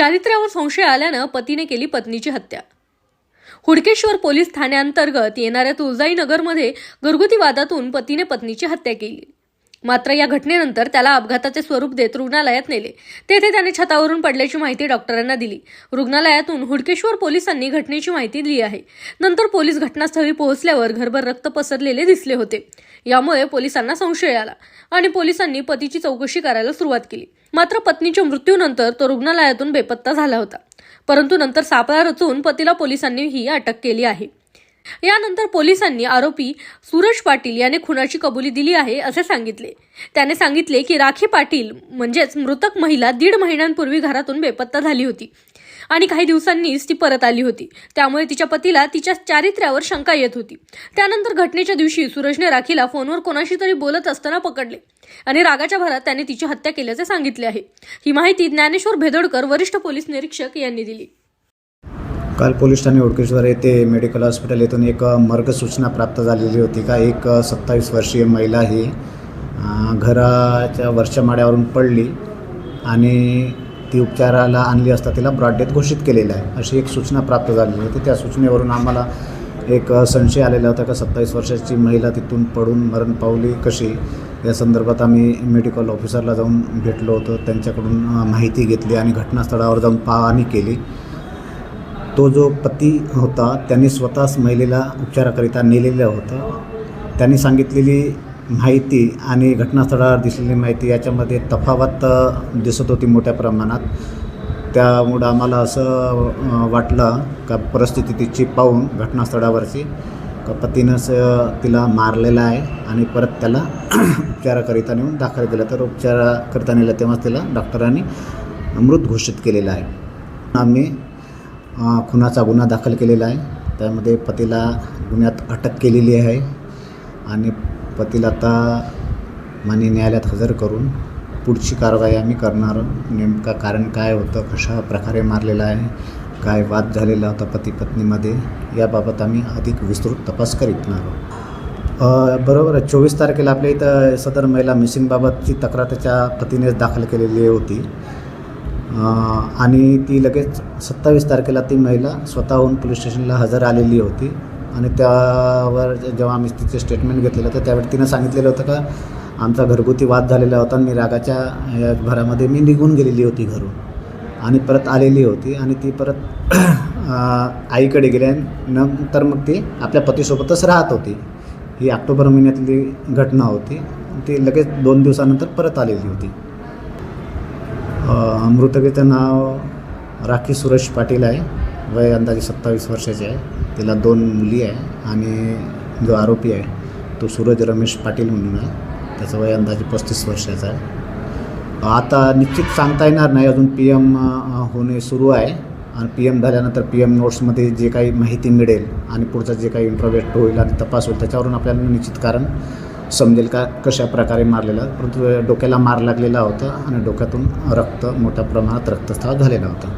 चारित्र्यावर संशय आल्यानं पतीने केली पत्नीची हत्या. हुडकेश्वर पोलीस ठाण्याअंतर्गत येणाऱ्या तुळजाई नगरमध्ये घरगुती वादातून पतीने पत्नीची हत्या केली. मात्र या घटनेनंतर त्याला अपघाताचे स्वरूप देत रुग्णालयात नेले. तेथे त्याने छतावरून पडल्याची माहिती डॉक्टरांना दिली. रुग्णालयातून हुडकेश्वर पोलिसांनी घटनेची माहिती दिली आहे. नंतर पोलीस घटनास्थळी पोहोचल्यावर घरभर रक्त पसरलेले दिसले होते. यामुळे पोलिसांना संशय आला आणि पोलिसांनी पतीची चौकशी करायला सुरुवात केली. मात्र पत्नीच्या मृत्यूनंतर तो रुग्णालयातून बेपत्ता झाला होता. परंतु नंतर सापळा रचून पतीला पोलिसांनी ही अटक केली आहे. यानंतर पोलिसांनी आरोपी सूरज पाटील याने खुनाची कबुली दिली आहे असे सांगितले. त्याने सांगितले की राखी पाटील म्हणजेच मृतक महिला दीड महिन्यांपूर्वी घरातून बेपत्ता झाली होती आणि काही दिवसांनीच ती परत आली होती. त्यामुळे तिच्या पतीला तिच्या चारित्र्यावर शंका येत होती. त्यानंतर घटनेच्या दिवशी सूरजने राखीला फोनवर कोणाशी तरी बोलत असताना पकडले आणि रागाच्या भरात त्याने तिची हत्या केल्याचे सांगितले आहे. ही माहिती ज्ञानेश्वर भेदोडकर वरिष्ठ पोलीस निरीक्षक यांनी दिली. काल पोलीस ठाणे ओडकेश्वर येथे मेडिकल हॉस्पिटल येथून एक मर्ग सूचना प्राप्त झालेली होती का? एक सत्तावीस वर्षीय महिला ही घराच्या वरच्या माड्यावरून पडली आणि ती उपचाराला आणली असता तिला ब्रॉडडेथ घोषित केलेलं आहे अशी एक सूचना प्राप्त झालेली होती. त्या सूचनेवरून आम्हाला एक संशय आलेला होता का सत्तावीस वर्षाची महिला तिथून पडून मरण पावली कशी? या संदर्भात आम्ही मेडिकल ऑफिसरला जाऊन भेटलो होतो. त्यांच्याकडून माहिती घेतली आणि घटनास्थळावर जाऊन पाहणी केली. तो जो पती होता त्यांनी स्वतःच महिलेला उपचाराकरिता नेलेलं होतं. त्यांनी सांगितलेली माहिती आणि घटनास्थळावर दिसलेली माहिती याच्यामध्ये तफावत दिसत होती मोठ्या प्रमाणात. त्यामुळं आम्हाला असं वाटलं का परिस्थिती तिची पाहून घटनास्थळावरची का पतीनंच तिला मारलेलं आहे आणि परत त्याला उपचाराकरिता नेऊन दाखल केलं. तर उपचाराकरिता नेलं तेव्हाच तिला डॉक्टरांनी मृत घोषित केलेलं आहे. आम्ही खुनाचा गुन्हा दाखल केलेला आहे. त्यामध्ये पतीला गुन्ह्यात अटक केलेली आहे आणि पतीला आता मान्य न्यायालयात हजर करून पुढची कारवाई आम्ही करणार. नेमका कारण काय होतं कशा प्रकारे मारलेलं आहे काय वाद झालेला होता पती पत्नीमध्ये याबाबत आम्ही अधिक विस्तृत तपास करीत आहोत. बरोबर आहे चोवीस तारखेला आपल्या इथं सदर महिला मिसिंगबाबतची तक्रार त्याच्या पतीनेच दाखल केलेली होती. आणि ती लगेच सत्तावीस तारखेला ती महिला स्वतःहून पोलीस स्टेशनला हजर आलेली होती. आणि त्यावर जेव्हा आम्ही तिचे स्टेटमेंट घेतलेलं होतं त्यावेळी तिनं सांगितलेलं होतं का आमचा घरगुती वाद झालेला होता आणि मी रागाच्या या भरामध्ये मी निघून गेलेली होती घरून. आणि परत आलेली होती आणि ती परत आईकडे गेल्या नंतर मग ती आपल्या पतीसोबतच राहत होती. ही ऑक्टोबर महिन्यातली घटना होती. ती लगेच दोन दिवसानंतर परत आलेली होती. मृतकेचं नाव राखी सुरेश पाटील आहे. वय अंदाजे सत्तावीस वर्षाचे आहे. तिला दोन मुली आहे आणि जो आरोपी आहे तो सूरज रमेश पाटील म्हणून आहे. त्याचं वय अंदाजे पस्तीस वर्षाचं आहे. आता निश्चित सांगता येणार नाही. अजून पी एम होणे सुरू आहे. आणि पी एम झाल्यानंतर पी एम नोट्समध्ये जे काही माहिती मिळेल आणि पुढचा जे काही इंट्रोवेट होईल आणि तपास होईल त्याच्यावरून आपल्याला निश्चित कारण समजेल का कशा प्रकारे मारलेला परंतु डोक्याला मार लागलेला होता आणि डोक्यातून रक्त मोठ्या प्रमाणात रक्तस्राव झालेला होता.